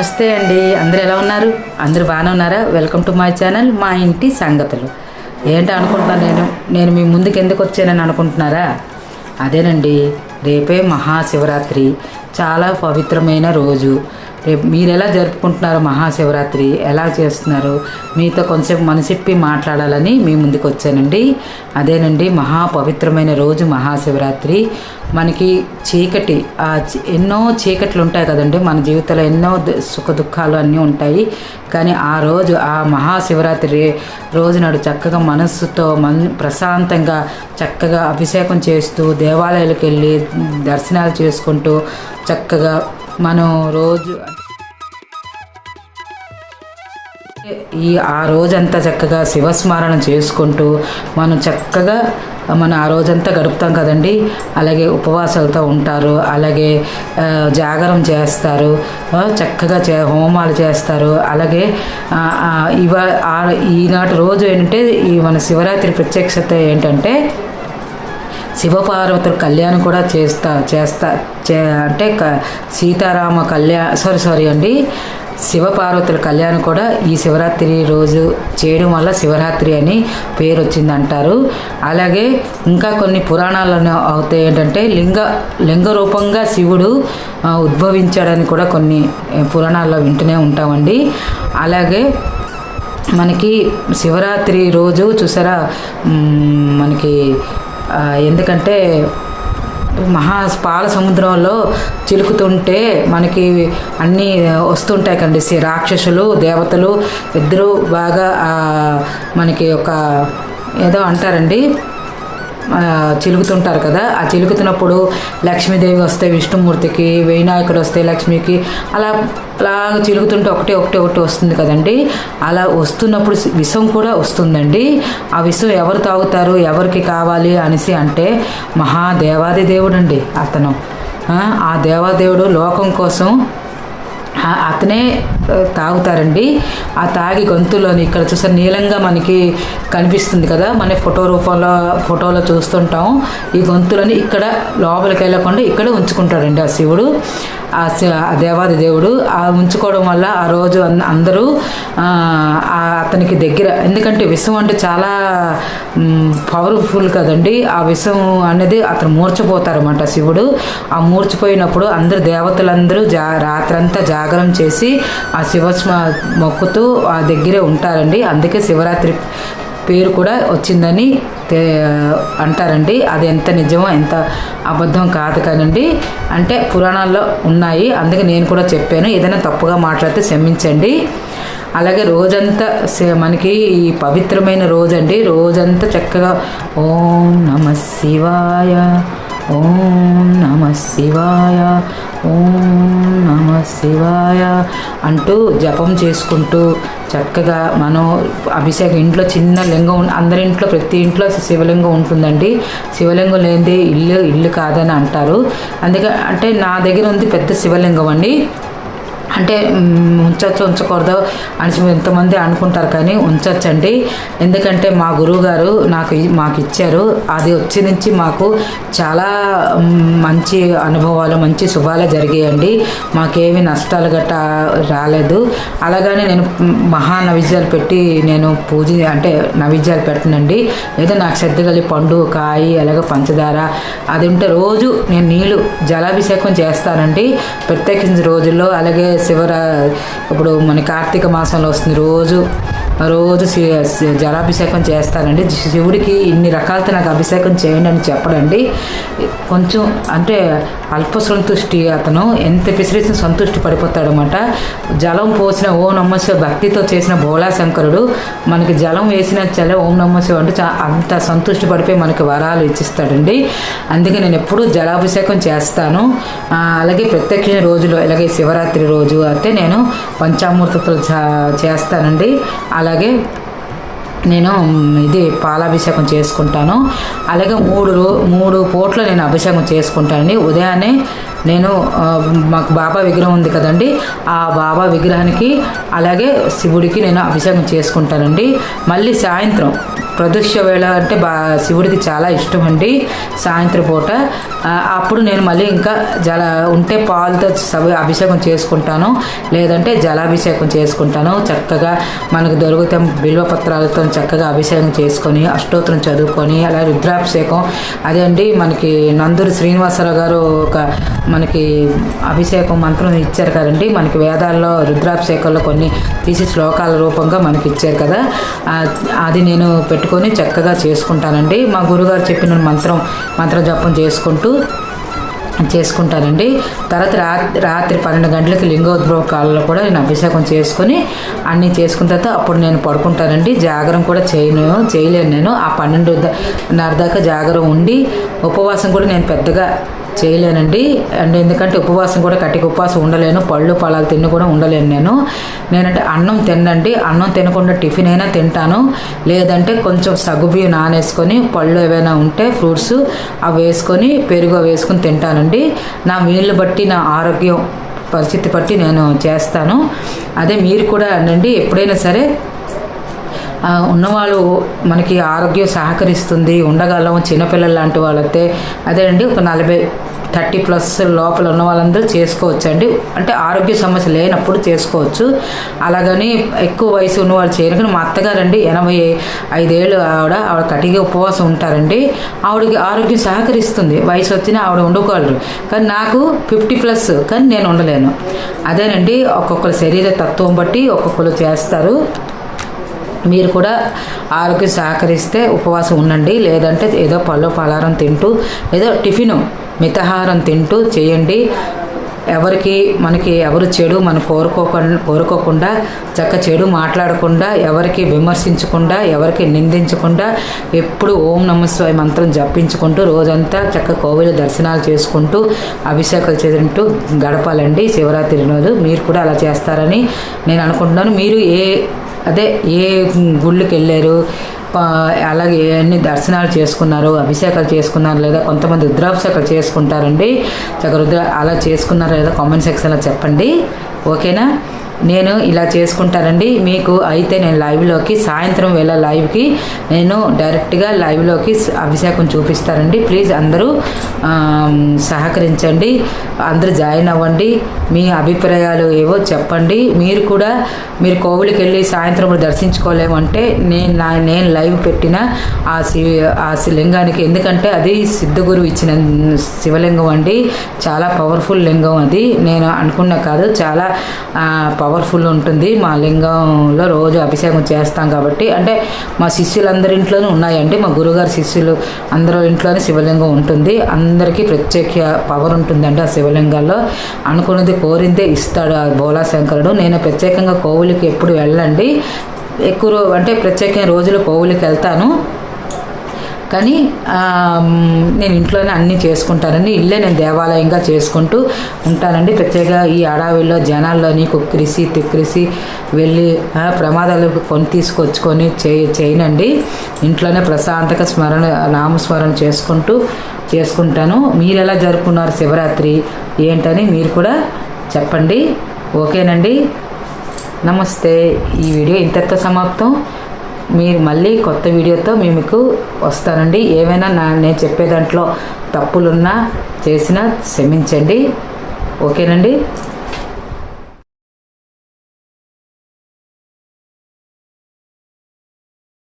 నమస్తే అండి. అందరు ఎలా ఉన్నారు? అందరు బాగానే ఉన్నారా? వెల్కమ్ టు మై ఛానల్ మా ఇంటి సంగతులు. ఏంటి అనుకుంటున్నాను నేను? నేను మీ ముందుకు ఎందుకు వచ్చానని అనుకుంటున్నారా? అదేనండి. రేపే మహాశివరాత్రి. చాలా పవిత్రమైన రోజు. రేపు మీరు ఎలా జరుపుకుంటున్నారో మహాశివరాత్రి? ఎలా చేస్తున్నారు? మీతో కొంచెం మనసిప్పి మాట్లాడాలని మీ ముందుకు వచ్చానండి. అదేనండి మహాపవిత్రమైన రోజు మహాశివరాత్రి. మనకి చీకటి ఆ ఎన్నో చీకట్లు ఉంటాయి కదండి. మన జీవితంలో ఎన్నో సుఖ దుఃఖాలు అన్నీ ఉంటాయి. కానీ ఆ రోజు ఆ మహాశివరాత్రి రోజు నాడు చక్కగా మనస్సుతో మన్ ప్రశాంతంగా చక్కగా అభిషేకం చేస్తూ దేవాలయాలకు వెళ్ళి దర్శనాలు చేసుకుంటూ చక్కగా మనం రోజు ఈ ఆ రోజంతా చక్కగా శివస్మరణ చేసుకుంటూ మనం చక్కగా మనం ఆ రోజంతా గడుపుతాం కదండి. అలాగే ఉపవాసాలతో ఉంటారు. అలాగే జాగరం చేస్తారు. చక్కగా చే హోమాలు చేస్తారు. అలాగే ఇవా ఇవ ఈనాటి రోజు ఏంటంటే ఈ మన శివరాత్రి ప్రత్యక్షత ఏంటంటే శివపార్వతుల కళ్యాణం కూడా చేస్తా చేస్తా చే అంటే క- సీతారామ కళ్యాణ సారీ సారీ అండి. శివపార్వతుల కళ్యాణం కూడా ఈ శివరాత్రి రోజు చేయడం వల్ల శివరాత్రి అని పేరు వచ్చింది అంటారు అలాగే ఇంకా కొన్ని పురాణాలను అవుతాయి ఏంటంటే లింగ లింగ రూపంగా శివుడు ఉద్భవించాడని కూడా కొన్ని పురాణాల్లో వింటూనే ఉంటామండి. అలాగే మనకి శివరాత్రి రోజు చూసారా మనకి ఎందుకంటే మహా పాల సముద్రంలో చిలుకుతుంటే మనకి అన్నీ వస్తుంటాయి కండి. రాక్షసులు దేవతలు ఇద్దరు బాగా మనకి ఒక ఏదో అంటారండి. చిలుగుతుంటారు కదా. ఆ చిలుకుతున్నప్పుడు లక్ష్మీదేవి వస్తే విష్ణుమూర్తికి వినాయకుడు వస్తే లక్ష్మికి అలా అలా చిలుగుతుంటే ఒకటి ఒకటి ఒకటి వస్తుంది కదండి. అలా వస్తున్నప్పుడు విషం కూడా వస్తుందండి. ఆ విషం ఎవరు తాగుతారు ఎవరికి కావాలి అనేసి అంటే మహాదేవాది దేవుడు అండి అతను. ఆ, దేవాదేవుడు లోకం కోసం అతనే తాగుతారండి. ఆ తాగి గొంతులోని ఇక్కడ చూస్తే నీలంగా మనకి కనిపిస్తుంది కదా. మన ఫోటో రూపంలో ఫోటోలో చూస్తుంటాం. ఈ గొంతులని ఇక్కడ లోపలికి వెళ్ళకుండా ఇక్కడ ఉంచుకుంటాడండి ఆ శివుడు. ఆ శి- ఆ దేవాది దేవుడు. ఆ ఉంచుకోవడం వల్ల ఆ రోజు అందరూ అతనికి దగ్గర ఎందుకంటే విషం అంటే చాలా పవర్ఫుల్ కదండి. ఆ విషం అనేది అతను మూర్చపోతారన్నమాట శివుడు. ఆ మూర్చిపోయినప్పుడు అందరు దేవతలందరూ జా రాత్రంతా జాగరం చేసి ఆ శివస్మ మొక్కుతూ ఆ దగ్గరే ఉంటారండి. అందుకే శివరాత్రి పేరు కూడా వచ్చిందని అంటారండి. అది ఎంత నిజమో ఎంత అబద్ధం కాదు కానండి. అంటే పురాణాల్లో ఉన్నాయి. అందుకే నేను కూడా చెప్పాను. ఏదైనా తప్పుగా మాట్లాడితే క్షమించండి. అలాగే రోజంతా మనకి ఈ పవిత్రమైన రోజండి. రోజంతా చక్కగా ఓం నమ శివాయ ఓం నమ శివాయ ఓం శివాయ అంటూ జపం చేసుకుంటూ చక్కగా మనం అభిషేకం. ఇంట్లో చిన్న లింగం ఉం- అందరి ఇంట్లో ప్రతి ఇంట్లో శివలింగం ఉంటుందండి. శివలింగం లేనిదే ఇల్లు ఇల్లు కాదని అంటారు. అందుకే అంటే నా దగ్గర ఉంది పెద్ద శివలింగం అండి. అంటే ఉంచచ్చు ఉంచొచ్చు ఉంచకూడదు అని ఎంతమంది అనుకుంటారు కానీ ఉంచచ్చండి. ఎందుకంటే మా గురువు గారు నాకు మాకు ఇచ్చారు. అది వచ్చి నుంచి మాకు చాలా మంచి అనుభవాలు మంచి శుభాలు జరిగాయండి. మాకేమి నష్టాలు గట్టా రాలేదు. అలాగని నేను మహా నైవేద్యాలు పెట్టి నేను పూజ అంటే నైవేద్యాలు పెట్టనండి. ఏదో నాకు శ్రద్ధగలి పండు కాయ అలాగే పంచదార అది ఉంటే రోజు నేను నీళ్ళు జలాభిషేకం చేస్తానండి. ప్రత్యేకించి రోజుల్లో అలాగే శివరా ఇప్పుడు మన కార్తీక మాసంలో వస్తుంది. రోజు రోజు జలాభిషేకం చేస్తానండి శివుడికి ఇన్ని రకాలతో నాకు అభిషేకం చేయండి అని చెప్పడండి. కొంచెం అంటే అల్ప సంతుష్టి అతను ఎంత పిసిరేసిన సంతుష్టి పడిపోతాడనమాట. జలం పోసిన ఓం నమ్మశివ భక్తితో చేసిన భోళాశంకరుడు మనకి జలం వేసిన చల ఓం నమ్మశివ అంటే అంత సంతుష్టి పడిపోయి మనకి వరాలు ఇచ్చిస్తాడండి. అందుకే నేను ఎప్పుడూ జలాభిషేకం చేస్తాను. అలాగే ప్రత్యక్ష రోజులు అలాగే శివరాత్రి రోజు అయితే నేను పంచామూర్తతో చేస్తానండి. అలా అలాగే నేను ఇది పాలాభిషేకం చేసుకుంటాను. అలాగే మూడు మూడు పూట్ల నేను అభిషేకం చేసుకుంటానండి ఉదయాన్నే నేను మాకు బాబా విగ్రహం ఉంది కదండి ఆ బాబా విగ్రహానికి అలాగే శివుడికి నేను అభిషేకం చేసుకుంటానండి. మళ్ళీ సాయంత్రం ప్రదృశ్య వేళ అంటే బా శివుడికి చాలా ఇష్టం అండి సాయంత్రం పూట. అప్పుడు నేను మళ్ళీ ఇంకా జల ఉంటే పాలతో సవి- అభిషేకం చేసుకుంటాను లేదంటే జలాభిషేకం చేసుకుంటాను. చక్కగా మనకు దొరికితే బిల్వపత్రాలతో చక్కగా అభిషేకం చేసుకొని అష్టోత్తరం చదువుకొని అలా రుద్రాభిషేకం. అదే అండి మనకి నందూరి శ్రీనివాసరావు గారు ఒక మనకి అభిషేకం మంత్రం ఇచ్చారు కదండి. మనకి వేదాల్లో రుద్రాభిషేకంలో కొన్ని తీసి శ్లోకాల రూపంగా మనకి ఇచ్చారు కదా. అది నేను పెట్టుకొని చక్కగా చేసుకుంటానండి. మా గురుగారు చెప్పిన మంత్రం మంత్ర జపం చేసుకుంటూ చేసుకుంటానండి. తర్వాత రాత్రి రాత్రి పన్నెండు గంటలకి లింగోద్భవ కాలంలో కూడా నేను అభిషేకం చేసుకొని అన్నీ చేసుకున్న తర్వాత అప్పుడు నేను పడుకుంటానండి. జాగరం కూడా చేయను చేయలేను నేను. ఆ పన్నెండున్నర దాకా జాగరం ఉండి ఉపవాసం కూడా నేను పెద్దగా చేయలేనండి. అండ్ ఎందుకంటే ఉపవాసం కూడా కట్టికి ఉపవాసం ఉండలేను. పళ్ళు పలాలు తిని కూడా ఉండలేను నేను. నేనంటే అన్నం తినండి అన్నం తినకుండా టిఫిన్ అయినా తింటాను. లేదంటే కొంచెం సగ్గుబియ్యం నానేసుకొని పళ్ళు ఏవైనా ఉంటే ఫ్రూట్స్ అవి వేసుకొని పెరుగు వేసుకొని తింటానండి. నా వీళ్ళు బట్టి నా ఆరోగ్యం పరిస్థితి బట్టి నేను చేస్తాను. అదే మీరు కూడా అండి ఎప్పుడైనా సరే ఉన్నవాళ్ళు మనకి ఆరోగ్యం సహకరిస్తుంది. ఉండగలం చిన్నపిల్లలు లాంటి వాళ్ళైతే అదేనండి ఒక నలభై థర్టీ ప్లస్ లోపల ఉన్న వాళ్ళందరూ చేసుకోవచ్చు అండి అంటే ఆరోగ్య సమస్య లేనప్పుడు చేసుకోవచ్చు. అలాగని ఎక్కువ వయసు ఉన్న వాళ్ళు చేయరు కానీ మా అత్తగారండి ఎనభై ఐదేళ్ళు ఆవిడ ఆవిడ కటిగా ఉపవాసం ఉంటారండి. ఆవిడకి ఆరోగ్యం సహకరిస్తుంది. వయసు వచ్చినా ఆవిడ ఉండగలరు కానీ నాకు ఫిఫ్టీ ప్లస్ కానీ నేను ఉండలేను. అదేనండి ఒక్కొక్కరు శరీర తత్వం బట్టి ఒక్కొక్కరు చేస్తారు. మీరు కూడా ఆరోగ్యం సహకరిస్తే ఉపవాసం ఉండండి. లేదంటే ఏదో పళ్ళు పలారం తింటూ ఏదో టిఫిన్ మితహారం తింటూ చేయండి. ఎవరికి మనకి ఎవరు చెడు మనం కోరుకోకుండా కోరుకోకుండా చక్క చెడు మాట్లాడకుండా ఎవరికి విమర్శించకుండా ఎవరికి నిందించకుండా ఎప్పుడు ఓం నమస్వామి మంత్రం జపించుకుంటూ రోజంతా చక్క కోవిల దర్శనాలు చేసుకుంటూ అభిషేకాలు చేసుకుంటూ గడపాలండి. శివరాత్రి రోజు మీరు కూడా అలా చేస్తారని నేను అనుకుంటున్నాను. మీరు ఏ అదే ఏ గుళ్ళకి వెళ్ళారు అలాగే అన్ని దర్శనాలు చేసుకున్నారు? అభిషేకాలు చేసుకున్నారు? లేదా కొంతమంది రుద్రాభిషేకాలు చేసుకుంటారండి? చక్క రుద్ర అలా చేసుకున్నారా లేదా కామెంట్ సెక్షన్లో చెప్పండి. ఓకేనా? నేను ఇలా చేసుకుంటానండి. మీకు అయితే నేను లైవ్లోకి సాయంత్రం వేళ లైవ్కి నేను డైరెక్ట్గా లైవ్లోకి అభిషేకం చూపిస్తానండి. ప్లీజ్ అందరూ సహకరించండి. అందరూ జాయిన్ అవ్వండి. మీ అభిప్రాయాలు ఏవో చెప్పండి. మీరు కూడా మీరు కోవిలికి వెళ్ళి సాయంత్రం కూడా దర్శించుకోలేమంటే నేను నా నేను లైవ్ పెట్టిన ఆ శివ ఆ శి- లింగానికి ఎందుకంటే అది సిద్ధగురు ఇచ్చిన శివలింగం అండి. చాలా పవర్ఫుల్ లింగం అది. నేను అనుకున్న కాదు. చాలా పవర్ఫుల్ ఉంటుంది. మా లింగంలో రోజు అభిషేకం చేస్తాం కాబట్టి అంటే మా శిష్యులందరి ఇంట్లోనూ ఉన్నాయండి. మా గురుగారి శిష్యులు అందరూ ఇంట్లోనే శివలింగం ఉంటుంది. అందరికీ ప్రత్యేక పవర్ ఉంటుందండి ఆ శివలింగాల్లో. అనుకున్నది కోరిందే ఇస్తాడు ఆ బోలా శంకరుడు నేను ప్రత్యేకంగా కోవులకి ఎప్పుడు వెళ్ళండి ఎక్కువ అంటే ప్రత్యేకమైన రోజులు కోవులకి వెళ్తాను. కానీ నేను ఇంట్లోనే అన్నీ చేసుకుంటానండి. ఇల్లే నేను దేవాలయంగా చేసుకుంటూ ఉంటానండి. ప్రత్యేకంగా ఈ అడవిలో జనాల్లోని కుక్కిరిసి తిక్కిరిసి వెళ్ళి ప్రమాదాలు కొని తీసుకొచ్చుకొని చే చేయనండి. ఇంట్లోనే ప్రశాంతక స్మరణ నామస్మరణ చేసుకుంటూ చేసుకుంటాను. మీరు ఎలా జరుపుకున్నారు శివరాత్రి? ఏంటని మీరు కూడా చెప్పండి. ఓకేనండి. నమస్తే. ఈ వీడియో ఇంతతో సమాప్తం. మీరు మళ్ళీ కొత్త వీడియోతో మీకు వస్తానండి. ఏమైనా నా నేను చెప్పే దాంట్లో తప్పులున్నా చేసినా క్షమించండి. ఓకేనండి?